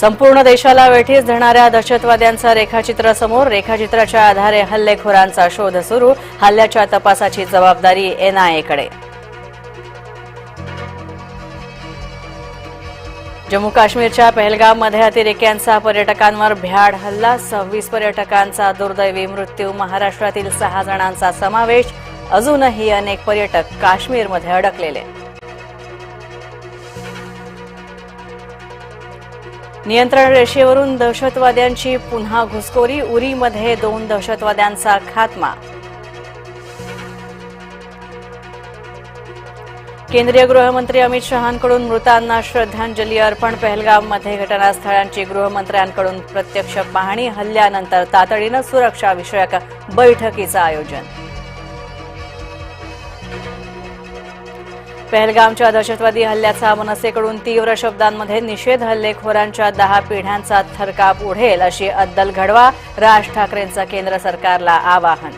संपूर्ण देशाला वेठीस धरणाऱ्या दहशतवाद्यांचं रेखाचित्र समोर रेखाचित्राच्या आधारे हल्लेखोरांचा शोध सुरू हल्ल्याच्या तपासाची जबाबदारी एनआयएकडे जम्मू काश्मीरच्या पहलगाममध्ये अतिरेक्यांचा पर्यटकांवर भ्याड हल्ला सव्वीस पर्यटकांचा दुर्दैवी मृत्यू महाराष्ट्रातील सहा जणांचा समावेश अजूनही अनेक पर्यटक काश्मीरमध्ये अडकलेले. नियंत्रण रेषेवरून दहशतवाद्यांची पुन्हा घुसखोरी उरीमध्ये दोन दहशतवाद्यांचा खात्मा. केंद्रीय गृहमंत्री अमित शहांकडून मृतांना श्रद्धांजली अर्पण. पहलगाममध्ये घटनास्थळांची गृहमंत्र्यांकडून प्रत्यक्ष पाहणी. हल्ल्यानंतर तातडीनं सुरक्षा विषयक बैठकीचं आयोजन. पहलगामच्या दहशतवादी हल्ल्याचा मनसेकडून तीव्र शब्दांमध्ये निषेध हल्लेखोरांच्या दहा पिढ्यांचा थरकाप उडेल अशी अद्दल घडवा राज ठाकरेंचं केंद्र सरकारला आवाहन.